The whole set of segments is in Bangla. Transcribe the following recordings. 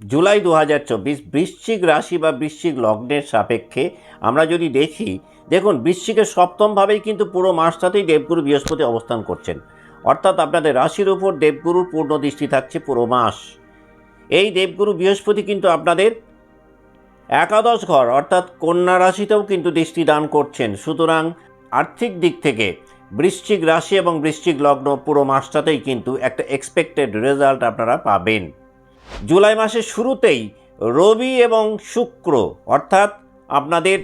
জুলাই দু হাজার চব্বিশ বৃশ্চিক রাশি বা বৃশ্চিক লগ্নের সাপেক্ষে আমরা যদি দেখি, দেখুন, বৃশ্চিকের সপ্তমভাবেই কিন্তু পুরো মাসটাতেই দেবগুরু বৃহস্পতি অবস্থান করছেন। অর্থাৎ আপনাদের রাশির উপর দেবগুরুর পূর্ণ দৃষ্টি থাকছে পুরো মাস। এই দেবগুরু বৃহস্পতি কিন্তু আপনাদের একাদশ ঘর, অর্থাৎ কন্যা রাশিতেও কিন্তু দৃষ্টি দান করছেন। সুতরাং আর্থিক দিক থেকে বৃশ্চিক রাশি এবং বৃশ্চিক লগ্ন পুরো মাসটাতেই কিন্তু একটা এক্সপেক্টেড রেজাল্ট আপনারা পাবেন। জুলাই মাসের শুরুতেই রবি এবং শুক্র, অর্থাৎ আপনাদের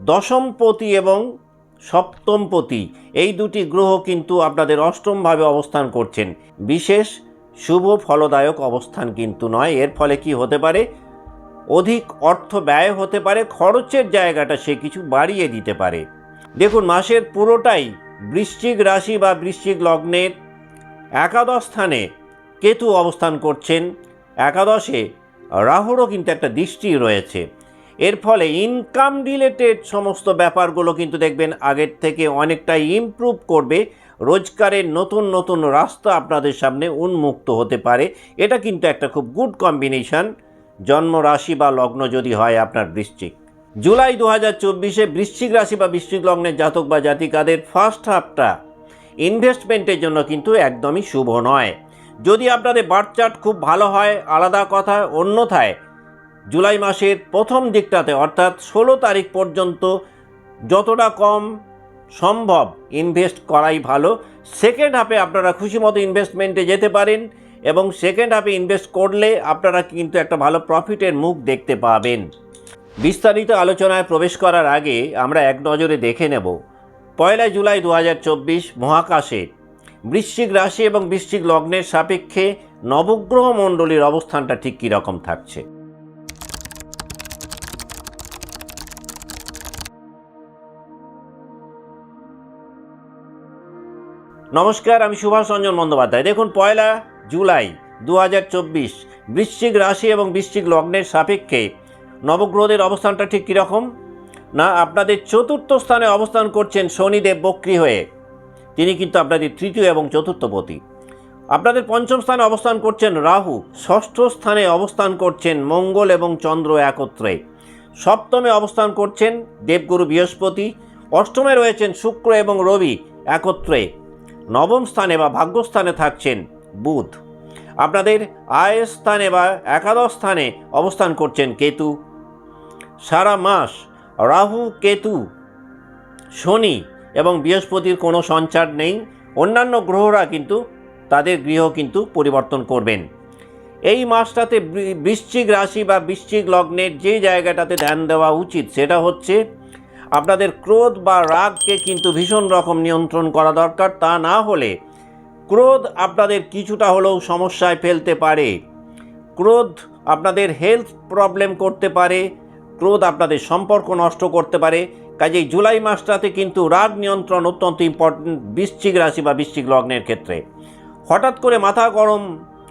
দশমপতি এবং সপ্তমপতি, এই দুটি গ্রহ কিন্তু আপনাদের অষ্টমভাবে অবস্থান করছেন। বিশেষ শুভ ফলদায়ক অবস্থান কিন্তু নয়, এর ফলে কি হতে পারে? অধিক অর্থ ব্যয় হতে পারে, খরচের জায়গাটা সে কিছু বাড়িয়ে দিতে পারে। দেখুন, মাসের পুরোটাই বৃশ্চিক রাশি বা বৃশ্চিক লগ্নের একাদশ স্থানে কেতু অবস্থান করছেন। একাদশে রাহুরও কিন্তু একটা দৃষ্টি রয়েছে। এর ফলে ইনকাম রিলেটেড সমস্ত ব্যাপারগুলো কিন্তু দেখবেন আগের থেকে অনেকটাই ইমপ্রুভ করবে। রোজগারের নতুন নতুন রাস্তা আপনাদের সামনে উন্মুক্ত হতে পারে। এটা কিন্তু একটা খুব গুড কম্বিনেশন জন্ম রাশি বা লগ্ন যদি হয় আপনার বৃশ্চিক। জুলাই দু হাজার চব্বিশে বৃশ্চিক রাশি বা বৃশ্চিক লগ্নের জাতক বা জাতিকাদের ফার্স্ট হাফটা ইনভেস্টমেন্টের জন্য কিন্তু একদমই শুভ নয়। যদি আপনাদের বার্থ চার্ট খুব ভালো হয়, আলাদা কথা অন্যথায়, জুলাই মাসের প্রথম দিকটাতে, অর্থাৎ ষোলো তারিখ পর্যন্ত যতটা কম সম্ভব ইনভেস্ট করাই ভালো। সেকেন্ড হাফে আপনারা খুশি মতো ইনভেস্টমেন্টে যেতে পারেন এবং সেকেন্ড হাফে ইনভেস্ট করলে আপনারা কিন্তু একটা ভালো প্রফিটের মুখ দেখতে পাবেন। বিস্তারিত আলোচনায় প্রবেশ করার আগে আমরা এক নজরে দেখে নেব। পয়লা জুলাই দু হাজার চব্বিশ মহাকাশে বৃশ্চিক রাশি এবং বৃশ্চিক লগ্নের সাপেক্ষে নবগ্রহ মণ্ডলীর অবস্থানটা ঠিক কীরকম থাকছে? নমস্কার, আমি সুভাষ রঞ্জন বন্দ্যোপাধ্যায়। দেখুন, পয়লা জুলাই দু হাজার চব্বিশ, বৃশ্চিক রাশি এবং বৃশ্চিক লগ্নের সাপেক্ষে নবগ্রহদের অবস্থানটা ঠিক কীরকম না, আপনাদের চতুর্থ স্থানে অবস্থান করছেন শনিদেব বক্রী হয়ে। তিনি কিন্তু আপনাদের তৃতীয় এবং চতুর্থ পতি। আপনাদের পঞ্চম স্থানে অবস্থান করছেন রাহু, ষষ্ঠ স্থানে অবস্থান করছেন মঙ্গল এবং চন্দ্র একত্রে। সপ্তমে অবস্থান করছেন দেবগুরু বৃহস্পতি, অষ্টমে রয়েছেন শুক্র এবং রবি একত্রে। নবম স্থানে বা ভাগ্যস্থানে থাকছেন বুধ। আপনাদের আয় স্থানে বা একাদশ স্থানে অবস্থান করছেন কেতু। সারা মাস রাহু, কেতু, শনি এবং বৃহস্পতির কোনো সঞ্চার নেই। অন্যান্য গ্রহরা কিন্তু তাদের গৃহ কিন্তু পরিবর্তন করবেন। এই মাসটাতে বৃশ্চিক রাশি বা বৃশ্চিক লগ্নের যে জায়গাটাতে ধ্যান দেওয়া উচিত সেটা হচ্ছে আপনাদের ক্রোধ বা রাগকে কিন্তু ভীষণ রকম নিয়ন্ত্রণ করা দরকার। তা না হলে ক্রোধ আপনাদের কিছুটা হলেও সমস্যায় ফেলতে পারে। ক্রোধ আপনাদের হেলথ প্রবলেম করতে পারে। ক্রোধ আপনাদের সম্পর্ক নষ্ট করতে পারে। কাজেই জুলাই মাসটাতে কিন্তু রাগ নিয়ন্ত্রণ অত্যন্ত ইম্পর্টেন্ট বৃশ্চিক রাশি বা বৃশ্চিক লগ্নের ক্ষেত্রে। হঠাৎ করে মাথা গরম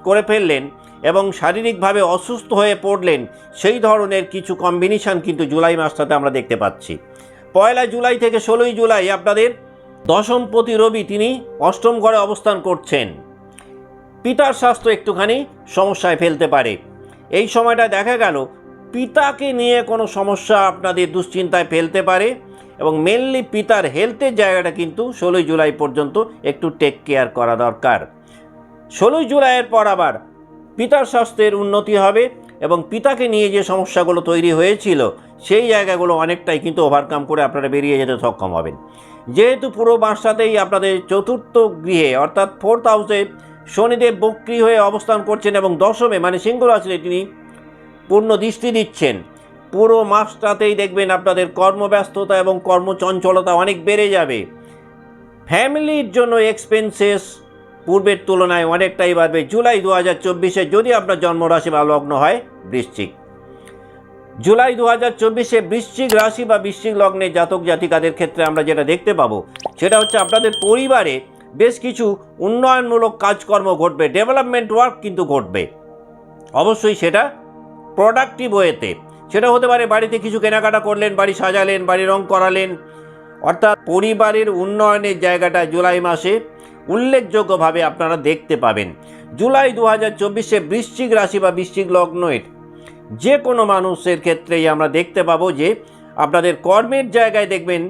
করে ফেললেন এবং শারীরিকভাবে অসুস্থ হয়ে পড়লেন, সেই ধরনের কিছু কম্বিনেশন কিন্তু জুলাই মাসটাতে আমরা দেখতে পাচ্ছি। পয়লা জুলাই থেকে ষোলোই জুলাই আপনাদের দশমপতি রবি তিনি অষ্টম ঘরে অবস্থান করছেন। পিতার স্বাস্থ্য একটুখানি সমস্যায় ফেলতে পারে। এই সময়টা দেখা গেল পিতাকে নিয়ে কোনো সমস্যা আপনাদের দুশ্চিন্তায় ফেলতে পারে এবং মেনলি পিতার হেলথের জায়গাটা কিন্তু ষোলোই জুলাই পর্যন্ত একটু টেক কেয়ার করা দরকার। ষোলোই জুলাইয়ের পর আবার পিতার স্বাস্থ্যের উন্নতি হবে এবং পিতাকে নিয়ে যে সমস্যাগুলো তৈরি হয়েছিল, সেই জায়গাগুলো অনেকটাই কিন্তু ওভারকাম করে আপনারা বেরিয়ে যেতে সক্ষম হবেন। যেহেতু পুরো মাসটাতেই আপনাদের চতুর্থ গৃহে, অর্থাৎ ফোর্থ হাউসে শনিদেব বক্রি হয়ে অবস্থান করছেন এবং দশমে মানে সিংহ রাশিতে তিনি পূর্ণ দৃষ্টি দিচ্ছেন। পুরো মাসটাতেই দেখবেন আপনাদের কর্মব্যস্ততা এবং কর্মচঞ্চলতা অনেক বেড়ে যাবে। ফ্যামিলির জন্য এক্সপেন্সেস পূর্বের তুলনায় অনেকটাই বাড়বে। জুলাই দু হাজার চব্বিশে যদি আপনার জন্মরাশি বা লগ্ন হয় বৃশ্চিক। জুলাই দু হাজার চব্বিশে বৃশ্চিক রাশি বা বৃশ্চিক লগ্নে জাতক জাতিকাদের ক্ষেত্রে আমরা যেটা দেখতে পাবো, সেটা হচ্ছে আপনাদের পরিবারে বেশ কিছু উন্নয়নমূলক কাজকর্ম ঘটবে। ডেভেলপমেন্ট ওয়ার্ক কিন্তু ঘটবে। অবশ্যই সেটা প্রোডাক্টিভ ওয়েতে সেটা হতে পারে বাড়িতে কিছু কেনাকাটা করলেন, বাড়ি সাজালেন বাড়ি রং করালেন। অর্থাৎ পরিবারের উন্নয়নের জায়গাটা জুলাই মাসে উল্লেখযোগ্যভাবে আপনারা দেখতে পাবেন। জুলাই দু হাজার চব্বিশে বৃশ্চিক রাশি বা বৃশ্চিক লগ্নের যে কোনো মানুষের ক্ষেত্রেই আমরা দেখতে পাবো যে আপনাদের কর্মের জায়গায় দেখবেন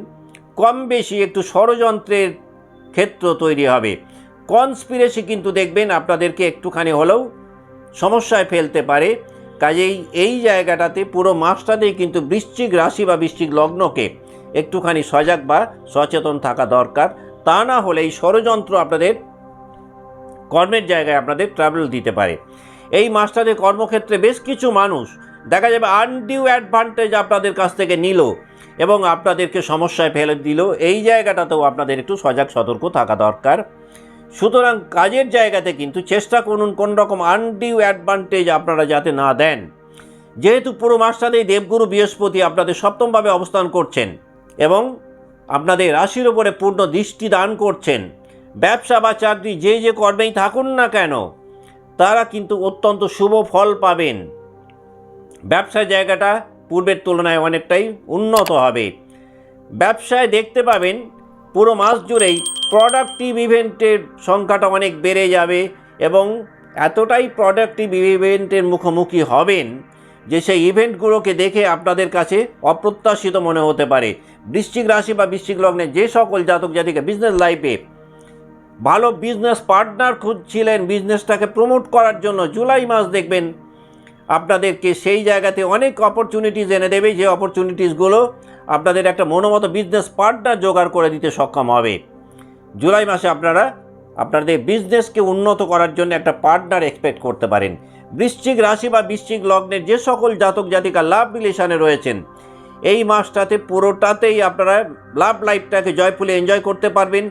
কম বেশি একটু ষড়যন্ত্রের ক্ষেত্র তৈরি হবে। কনস্পিরেসি কিন্তু দেখবেন আপনাদেরকে একটুখানি হলেও সমস্যায় ফেলতে পারে। কাজেই এই জায়গাটাতে পুরো মাসটাতেই কিন্তু বৃশ্চিক রাশি বা বৃশ্চিক লগ্নকে একটুখানি সজাগ বা সচেতন থাকা দরকার। তা না হলে এই ষড়যন্ত্র আপনাদের কর্মের জায়গায় আপনাদের ট্রাভেল দিতে পারে। এই মাসটাতে কর্মক্ষেত্রে বেশ কিছু মানুষ, দেখা যাবে আনডিউ অ্যাডভান্টেজ আপনাদের কাছ থেকে নিল এবং আপনাদেরকে সমস্যায় ফেলে দিল। এই জায়গাটাতেও আপনাদের একটু সজাগ সতর্ক থাকা দরকার। সুতরাং কাজের জায়গাতে কিন্তু চেষ্টা করুন কোন রকম আনডিউ অ্যাডভান্টেজ আপনারা যাতে না দেন। যেহেতু পুরো মাসটাতেই দেবগুরু বৃহস্পতি আপনাদের সপ্তমভাবে অবস্থান করছেন এবং আপনাদের রাশির ওপরে পূর্ণ দৃষ্টি দান করছেন, ব্যবসা বা চাকরি যে যে কর্মেই থাকুন না কেন, তারা কিন্তু অত্যন্ত শুভ ফল পাবেন। ব্যবসার জায়গাটা পূর্বের তুলনায় অনেকটাই উন্নত হবে। ব্যবসায় দেখতে পাবেন পুরো মাস জুড়েই প্রোডাক্টিভ ইভেন্টের সংখ্যাটা অনেক বেড়ে যাবে এবং এতটাই প্রোডাক্টিভ ইভেন্টের মুখোমুখি হবেন যে সেই ইভেন্টগুলোকে দেখে আপনাদের কাছে অপ্রত্যাশিত মনে হতে পারে। বৃশ্চিক রাশি বা বৃশ্চিক লগ্নে যে সকল জাতক জাতিকে বিজনেস লাইফে ভালো বিজনেস পার্টনার খুঁজছিলেন বিজনেসটাকে প্রমোট করার জন্য জুলাই মাস দেখবেন আপনাদেরকে সেই জায়গাতে অনেক অপরচুনিটিস এনে দেবে। যে অপরচুনিটিসগুলো আপনাদের একটা মনোমতো বিজনেস পার্টনার জোগাড় করে দিতে সক্ষম হবে। জুলাই মাসে আপনারা আপনাদের বিজনেসকে উন্নত করার জন্য একটা পার্টনার এক্সপেক্ট করতে পারেন। বৃশ্চিক রাশি বা বৃশ্চিক লগ্নের যে সকল জাতক জাতিকা লাভ রিলেশনে রয়েছেন, এই মাসটাতে পুরোটাতেই আপনারা লাভ লাইফটাকে জয়ফুলে এনজয় করতে পারবেন।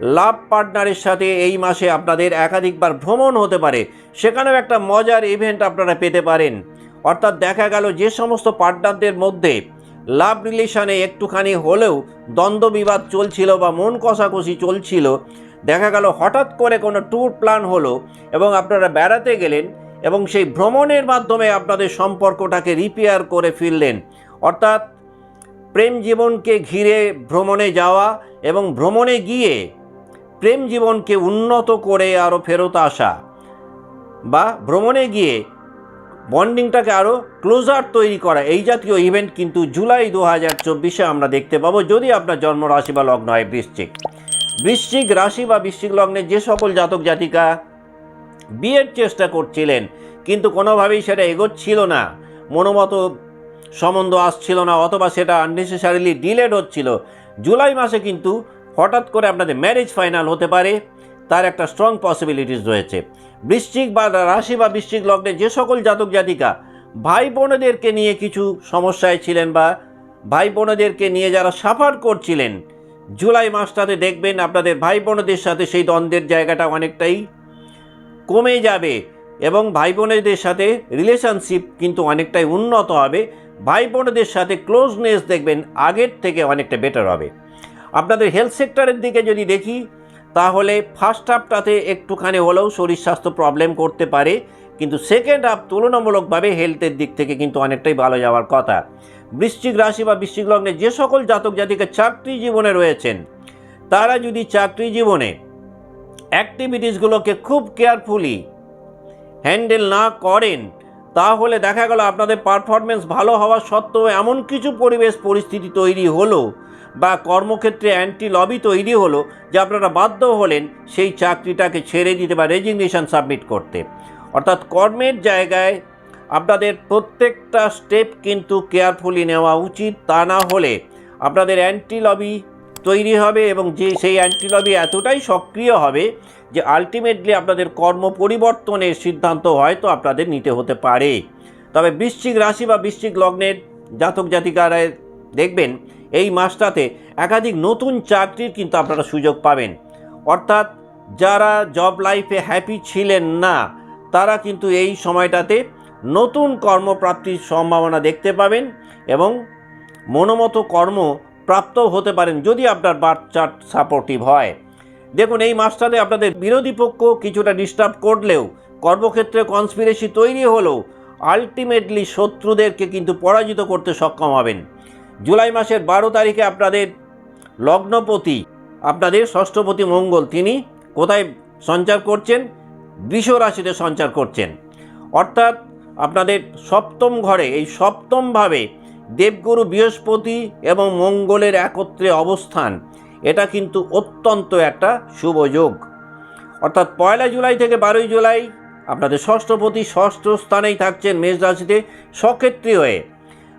লাভ পার্টনারের সাথে এই মাসে আপনাদের একাধিকবার ভ্রমণ হতে পারে। সেখানেও একটা মজার ইভেন্ট আপনারা পেতে পারেন। অর্থাৎ দেখা গেল যে সমস্ত পার্টনারদের মধ্যে লাভ রিলেশনে একটুখানি হলেও দ্বন্দ্ব বিবাদ চলছিল বা মন কষাকষি চলছিল। দেখা গেল হঠাৎ করে কোনো ট্যুর প্ল্যান হলো এবং আপনারা বেড়াতে গেলেন এবং সেই ভ্রমণের মাধ্যমে আপনাদের সম্পর্কটাকে রিপেয়ার করে ফিরলেন। অর্থাৎ প্রেম জীবনকে ঘিরে ভ্রমণে যাওয়া এবং ভ্রমণে গিয়ে প্রেম জীবনকে উন্নত করে আরও ফেরত আসা বা ভ্রমণে গিয়ে বন্ডিংটাকে আরও ক্লোজার তৈরি করা, এই জাতীয় ইভেন্ট কিন্তু জুলাই দু হাজার চব্বিশে আমরা দেখতে পাবো যদি আপনার জন্ম রাশি বা লগ্ন হয় বৃশ্চিক। বৃশ্চিক রাশি বা বৃশ্চিক লগ্নে যে সকল জাতক জাতিকা বিয়ের চেষ্টা করছিলেন, কিন্তু কোনোভাবেই সেটা এগোচ্ছিল না, মনোমতো সম্বন্ধ আসছিল না, অথবা সেটা আননেসেসারিলি ডিলেড হচ্ছিল। জুলাই মাসে কিন্তু হঠাৎ করে আপনাদের ম্যারেজ ফাইনাল হতে পারে, তার একটা স্ট্রং পসিবিলিটিস রয়েছে। বৃশ্চিক বা রাশি বা বৃশ্চিক লগ্নে যে সকল জাতক জাতিকা ভাই বোনেদেরকে নিয়ে কিছু সমস্যায় ছিলেন বা ভাই বোনেদেরকে নিয়ে যারা সাফার করছিলেন, জুলাই মাসটাতে দেখবেন আপনাদের ভাই বোনদের সাথে সেই দ্বন্দ্বের জায়গাটা অনেকটাই কমে যাবে এবং ভাই বোনেদের সাথে রিলেশনশিপ কিন্তু অনেকটাই উন্নত হবে। ভাই বোনেদের সাথে ক্লোজনেস দেখবেন আগের থেকে অনেকটা বেটার হবে। আপনাদের হেলথ সেক্টরের দিকে যদি দেখি, তাহলে ফার্স্ট হাফটাতে একটুখানি হলেও শরীর স্বাস্থ্য প্রবলেম করতে পারে, কিন্তু সেকেন্ড হাফ তুলনামূলকভাবে হেলথের দিক থেকে কিন্তু অনেকটাই ভালো যাওয়ার কথা। বৃশ্চিক রাশি বা বৃশ্চিক লগ্নে যে সকল জাতক জাতিকে চাকরি জীবনে রয়েছেন, তারা যদি চাকরি জীবনে অ্যাক্টিভিটিসগুলোকে খুব কেয়ারফুলি হ্যান্ডেল না করেন, তাহলে দেখা গেল আপনাদের পারফরমেন্স ভালো হওয়া সত্ত্বেও এমন কিছু পরিবেশ, পরিস্থিতি তৈরি হলো বা কর্মক্ষেত্রে অ্যান্টি লবি তৈরি হলো, যে আপনারা বাধ্য হলেন সেই চাকরিটাকে ছেড়ে দিতে বা রেজিগনেশন সাবমিট করতে। অর্থাৎ কর্মের জায়গায় আপনাদের প্রত্যেকটা স্টেপ কিন্তু কেয়ারফুলি নেওয়া উচিত, তা না হলে আপনাদের অ্যান্টি লবি তৈরি হবে এবং যে, সেই অ্যান্টি লবি এতটাই সক্রিয় হবে যে আলটিমেটলি আপনাদের কর্ম পরিবর্তনের সিদ্ধান্ত হয়তো আপনাদের নিতে হতে পারে। তবে বৃশ্চিক রাশি বা বৃশ্চিক লগ্নের জাতক জাতিকারায় দেখবেন এই মাসটাতে একাধিক নতুন চাকরির কিন্তু আপনারা সুযোগ পাবেন। অর্থাৎ যারা জব লাইফে হ্যাপি ছিলেন না, তারা কিন্তু এই সময়টাতে নতুন কর্মপ্রাপ্তির সম্ভাবনা দেখতে পাবেন এবং মনোমতো কর্ম প্রাপ্ত হতে পারেন যদি আপনার বার্থ সাপোর্টিভ হয়। দেখুন, এই মাসটাতে আপনাদের বিরোধী পক্ষ কিছুটা ডিস্টার্ব করলেও, কর্মক্ষেত্রে কনস্পিরেসি তৈরি হলেও আলটিমেটলি শত্রুদেরকে কিন্তু পরাজিত করতে সক্ষম হবেন। জুলাই মাসের বারো তারিখে আপনাদের লগ্নপতি, আপনাদের ষষ্ঠপতি মঙ্গল, তিনি কোথায় সঞ্চার করছেন? বৃষ রাশিতে সঞ্চার করছেন। অর্থাৎ আপনাদের সপ্তম ঘরে, এই সপ্তমভাবে দেবগুরু বৃহস্পতি এবং মঙ্গলের একত্রে অবস্থান, এটা কিন্তু অত্যন্ত একটা শুভ যোগ। অর্থাৎ পয়লা জুলাই থেকে বারোই জুলাই আপনাদের ষষ্ঠপতি, ষষ্ঠ স্থানেই থাকছেন মেষ রাশিতে, সক্ষেত্রী হয়ে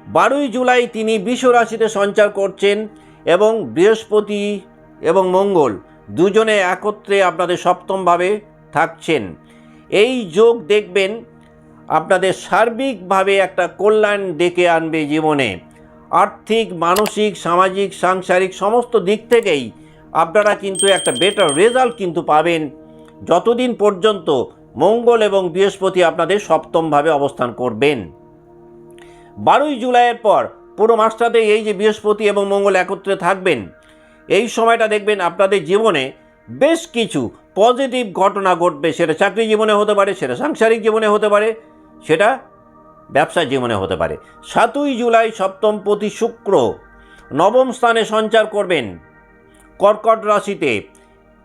বারোই জুলাই তিনি বিশ্ব রাশিতে সঞ্চার করছেন এবং বৃহস্পতি এবং মঙ্গল দুজনে একত্রে আপনাদের সপ্তমভাবে থাকছেন। এই যোগ দেখবেন আপনাদের সার্বিকভাবে একটা কল্যাণ ডেকে আনবে জীবনে। আর্থিক, মানসিক, সামাজিক, সাংসারিক সমস্ত দিক থেকেই আপনারা কিন্তু একটা বেটার রেজাল্ট কিন্তু পাবেন যতদিন পর্যন্ত মঙ্গল এবং বৃহস্পতি আপনাদের সপ্তমভাবে অবস্থান করবেন। বারোই জুলাইয়ের পর পুরো মাসটাতে এই যে বৃহস্পতি এবং মঙ্গল একত্রে থাকবেন, এই সময়টা দেখবেন আপনাদের জীবনে বেশ কিছু পজিটিভ ঘটনা ঘটবে। সেটা চাকরি জীবনে হতে পারে, সেটা সাংসারিক জীবনে হতে পারে, সেটা ব্যবসা জীবনে হতে পারে। সাতই জুলাই সপ্তমপতি শুক্র নবম স্থানে সঞ্চার করবেন কর্কট রাশিতে।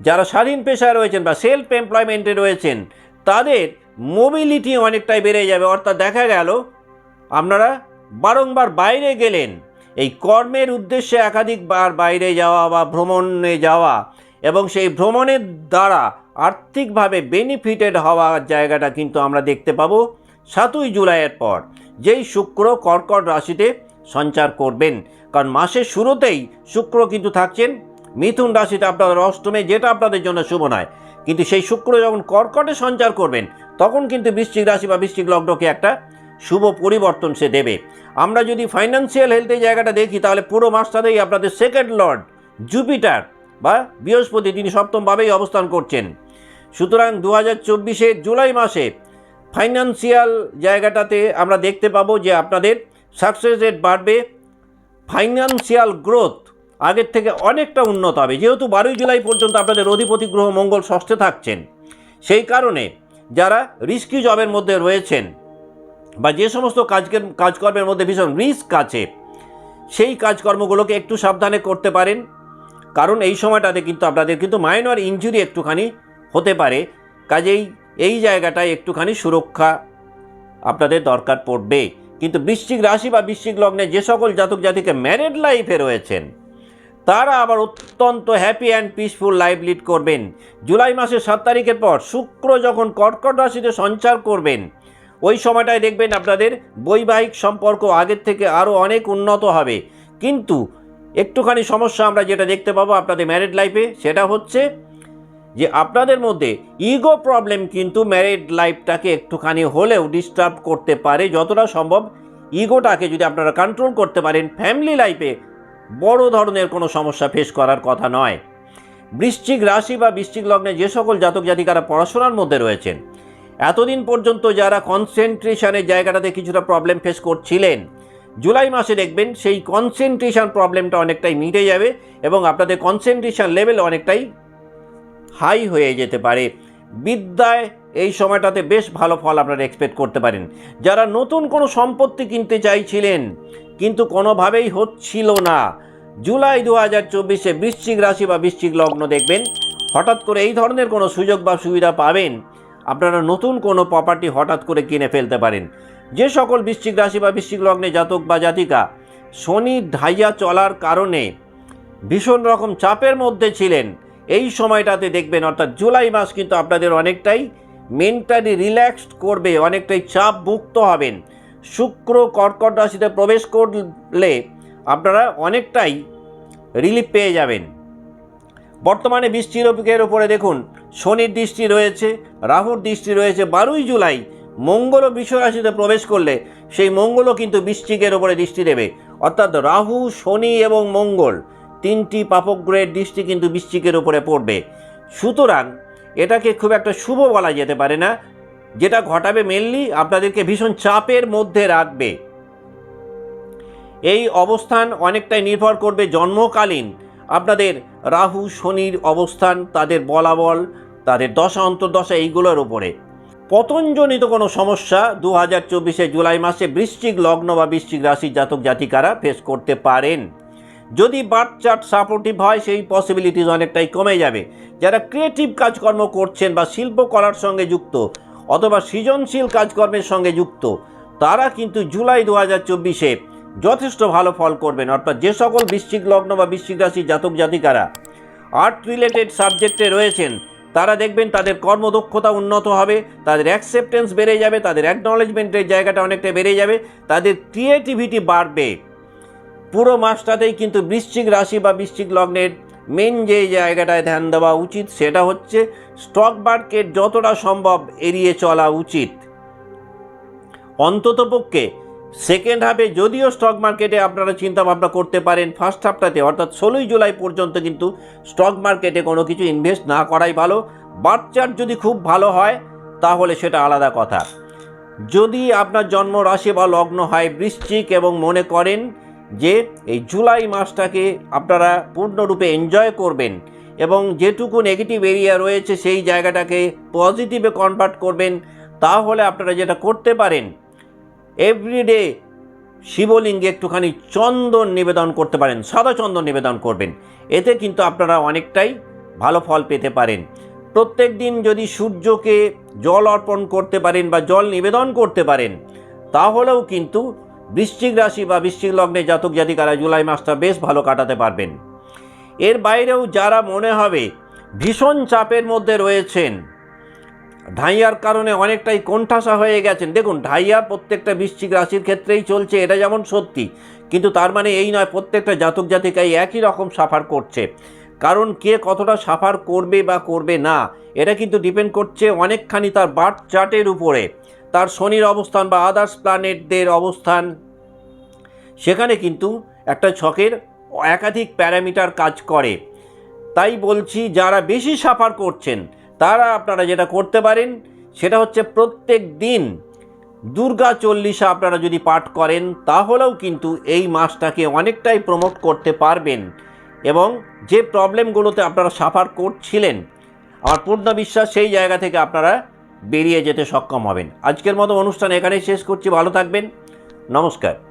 যারা স্বাধীন পেশায় রয়েছেন বা সেলফ এমপ্লয়মেন্টে রয়েছেন, তাদের মোবিলিটি অনেকটাই বেড়ে যাবে। অর্থাৎ দেখা গেল আপনারা বারংবার বাইরে গেলেন। এই কর্মের উদ্দেশ্যে একাধিকবার বাইরে যাওয়া বা ভ্রমণে যাওয়া এবং সেই ভ্রমণের দ্বারা আর্থিকভাবে বেনিফিটেড হওয়ার জায়গাটা কিন্তু আমরা দেখতে পাবো সাতই জুলাইয়ের পর। যেই শুক্র কর্কট রাশিতে সঞ্চার করবেন। কারণ মাসের শুরুতেই শুক্র কিন্তু থাকছেন। মিথুন রাশিতে আপনাদের অষ্টমে যেটা আপনাদের জন্য শুভ নয়। কিন্তু সেই শুক্র যখন কর্কটে সঞ্চার করবেন, তখন কিন্তু বৃশ্চিক রাশি বা বৃশ্চিক লগ্নকে একটা শুভ পরিবর্তন সে দেবে। আমরা যদি ফাইন্যান্সিয়াল হেলথের জায়গাটা দেখি, তাহলে পুরো মাসটাতেই আপনাদের সেকেন্ড লর্ড জুপিটার বা বৃহস্পতি তিনি সপ্তমভাবেই অবস্থান করছেন। সুতরাং দু হাজার চব্বিশের জুলাই মাসে ফাইন্যান্সিয়াল জায়গাটাতে আমরা দেখতে পাবো যে আপনাদের সাকসেস রেট বাড়বে ফাইন্যান্সিয়াল গ্রোথ আগের থেকে অনেকটা উন্নত হবে। যেহেতু বারোই জুলাই পর্যন্ত আপনাদের অধিপতি গ্রহ মঙ্গল ষষ্ঠে থাকছেন, সেই কারণে যারা রিস্কি জবের মধ্যে রয়েছেন বা যে সমস্ত কাজকে কাজকর্মের মধ্যে ভীষণ রিস্ক আছে, সেই কাজকর্মগুলোকে একটু সাবধানে করতে পারেন। কারণ এই সময়টাতে কিন্তু আপনাদের কিন্তু মাইনর ইঞ্জুরি একটুখানি হতে পারে। কাজেই এই জায়গাটায় একটুখানি সুরক্ষা আপনাদের দরকার পড়বে। কিন্তু বৃশ্চিক রাশি বা বৃশ্চিক লগ্নে যে সকল জাতক জাতিকে ম্যারেড লাইফে রয়েছেন, তারা আবার অত্যন্ত happy and peaceful life lead করবেন। জুলাই মাসের সাত তারিখের পর শুক্র যখন কর্কট রাশিতে সঞ্চার করবেন ওই সময়টায় দেখবেন আপনাদের বৈবাহিক সম্পর্ক আগের থেকে আরও অনেক উন্নত হবে। কিন্তু একটুখানি সমস্যা আমরা যেটা দেখতে পাবো আপনাদের ম্যারিড লাইফে সেটা হচ্ছে যে আপনাদের মধ্যে ইগো প্রবলেম কিন্তু ম্যারিড লাইফটাকে একটুখানি হলেও ডিস্টার্ব করতে পারে, যতটা সম্ভব ইগোটাকে যদি আপনারা কন্ট্রোল করতে পারেন ফ্যামিলি লাইফে বড় ধরনের কোনো সমস্যা ফেস করার কথা নয়। বৃশ্চিক রাশি বা বৃশ্চিক লগ্নে যে সকল জাতক জাতিকারা পড়াশোনার মধ্যে রয়েছেন এতদিন পর্যন্ত যারা কনসেন্ট্রেশনের জায়গাটাতে কিছুটা প্রবলেম ফেস করছিলেন, জুলাই মাসে দেখবেন সেই কনসেন্ট্রেশন প্রবলেমটা অনেকটাই মিটে যাবে এবং আপনাদের কনসেন্ট্রেশন লেভেল অনেকটাই হাই হয়ে যেতে পারে। বিদ্যায় এই সময়টাতে বেশ ভালো ফল আপনারা এক্সপেক্ট করতে পারেন। যারা নতুন কোনো সম্পত্তি কিনতে চাইছিলেন, কিন্তু কোনোভাবেই হচ্ছিল না। জুলাই দু হাজার চব্বিশে বৃশ্চিক রাশি বা বৃশ্চিক লগ্ন দেখবেন, হঠাৎ করে এই ধরনের কোনো সুযোগ বা সুবিধা পাবেন। আপনারা নতুন কোনো প্রপার্টি হঠাৎ করে কিনে ফেলতে পারেন। যে সকল বৃশ্চিক রাশি বা বৃশ্চিক লগ্নে জাতক বা জাতিকা শনি ঢাইয়া চলার কারণে ভীষণ রকম চাপের মধ্যে ছিলেন, এই সময়টাতে দেখবেন, অর্থাৎ জুলাই মাস কিন্তু আপনাদের অনেকটাই মেন্টালি রিল্যাক্সড করবে, অনেকটাই চাপ মুক্ত হবেন। শুক্র কর্কট রাশিতে প্রবেশ করলে আপনারা অনেকটাই রিলিফ পেয়ে যাবেন। বর্তমানে বৃষ্টির উপরে দেখুন, শনির দৃষ্টি রয়েছে, রাহুর দৃষ্টি রয়েছে, বারোই জুলাই মঙ্গলও বিশ্ব রাশিতে প্রবেশ করলে সেই মঙ্গলও কিন্তু বৃশ্চিকের ওপরে দৃষ্টি দেবে। অর্থাৎ রাহু, শনি এবং মঙ্গল তিনটি পাপগ্রহের দৃষ্টি কিন্তু বৃশ্চিকের উপরে পড়বে। সুতরাং এটাকে খুব একটা শুভ বলা যেতে পারে না, যেটা ঘটাবে মেনলি আপনাদেরকে ভীষণ চাপের মধ্যে রাখবে। এই অবস্থান অনেকটাই নির্ভর করবে জন্মকালীন আপনাদের রাহু, শনির অবস্থান, তাদের বলাবল, তাদের দশা, অন্তর্দশা এইগুলোর উপরে। পতনজনিত কোনো সমস্যা দু হাজার চব্বিশে জুলাই মাসে বৃশ্চিক লগ্ন বা বৃশ্চিক রাশির জাতক জাতিকারা ফেস করতে পারেন। যদি বার্থ চার্ট সাপোর্টিভ হয়, সেই পসিবিলিটিস অনেকটাই কমে যাবে। যারা ক্রিয়েটিভ কাজকর্ম করছেন বা শিল্পকলার সঙ্গে যুক্ত অথবা সৃজনশীল কাজকর্মের সঙ্গে যুক্ত, তারা কিন্তু জুলাই দু হাজার চব্বিশে যথেষ্ট ভালো ফল করবেন। অর্থাৎ যে সকল বৃশ্চিক লগ্ন বা বৃশ্চিক রাশি জাতক জাতিকারা আর্ট রিলেটেড সাবজেক্টে রয়েছেন, তারা দেখবেন তাদের কর্মদক্ষতা উন্নত হবে, তাদের অ্যাকসেপ্টেন্স বেড়ে যাবে, তাদের অ্যাকনলেজমেন্টের জায়গাটা অনেকটা বেড়ে যাবে, তাদের ক্রিয়েটিভিটি বাড়বে। পুরো মাসটাতেই কিন্তু বৃশ্চিক রাশি বা বৃশ্চিক লগ্নের মেন যে জায়গাটায় ধ্যান দেওয়া উচিত, সেটা হচ্ছে স্টক মার্কেট যতটা সম্ভব এড়িয়ে চলা উচিত। অন্ততপক্ষে সেকেন্ড হাফে যদিও স্টক মার্কেটে আপনারা চিন্তা ভাবনা করতে পারেন ফার্স্ট হাফটাতে অর্থাৎ ষোলোই জুলাই পর্যন্ত কিন্তু স্টক মার্কেটে কোনো কিছু ইনভেস্ট না করাই ভালো। বাচ্চার যদি খুব ভালো হয়, তাহলে সেটা আলাদা কথা। যদি আপনার জন্ম রাশি বা লগ্ন হয়, বৃশ্চিক এবং মনে করেন যে এই জুলাই মাসটাকে আপনারা পূর্ণরূপে এনজয় করবেন এবং যেটুকু নেগেটিভ এরিয়া রয়েছে, সেই জায়গাটাকে পজিটিভে কনভার্ট করবেন, তাহলে আপনারা যেটা করতে পারেন এভরিডে শিবলিঙ্গে একটুখানি চন্দন নিবেদন করতে পারেন, সাদা চন্দন নিবেদন করবেন। এতে কিন্তু আপনারা অনেকটাই ভালো ফল পেতে পারেন। প্রত্যেক দিন যদি সূর্যকে জল অর্পণ করতে পারেন বা জল নিবেদন করতে পারেন, তাহলেও কিন্তু বৃশ্চিক রাশি বা বৃশ্চিক লগ্নে জাতক জাতিকারা জুলাই মাসটা বেশ ভালো কাটাতে পারবেন। এর বাইরেও যারা মনে হবে ভীষণ চাপের মধ্যে রয়েছেন ঢাইয়ার কারণে অনেকটাই কোণঠাসা হয়ে গেছেন। দেখুন, ঢাইয়া প্রত্যেকটা বৃশ্চিক রাশির ক্ষেত্রেই চলছে, এটা যেমন সত্যি। কিন্তু তার মানে এই নয়, প্রত্যেকটা জাতক জাতিকাই একই রকম সাফার করছে। কারণ কে কতটা সাফার করবে বা করবে না, এটা কিন্তু ডিপেন্ড করছে অনেকখানি তার বার্থ চার্টের উপরে। তার শনির অবস্থান বা আদার্স প্ল্যানেটদের অবস্থান। সেখানে কিন্তু একটা ছকের একাধিক প্যারামিটার কাজ করে। তাই বলছি, যারা বেশি সাফার করছেন তারা আপনারা যেটা করতে পারেন, সেটা হচ্ছে প্রত্যেক দিন দুর্গা চল্লিশা আপনারা যদি পাঠ করেন, তাহলেও কিন্তু এই মাসটাকে অনেকটাই প্রমোট করতে পারবেন। এবং যে প্রবলেমগুলোতে আপনারা সাফার করছিলেন, আমার পূর্ণ বিশ্বাস সেই জায়গা থেকে আপনারা বেরিয়ে যেতে সক্ষম হবেন। আজকের মতো অনুষ্ঠান এখানেই শেষ করছি, ভালো থাকবেন, নমস্কার।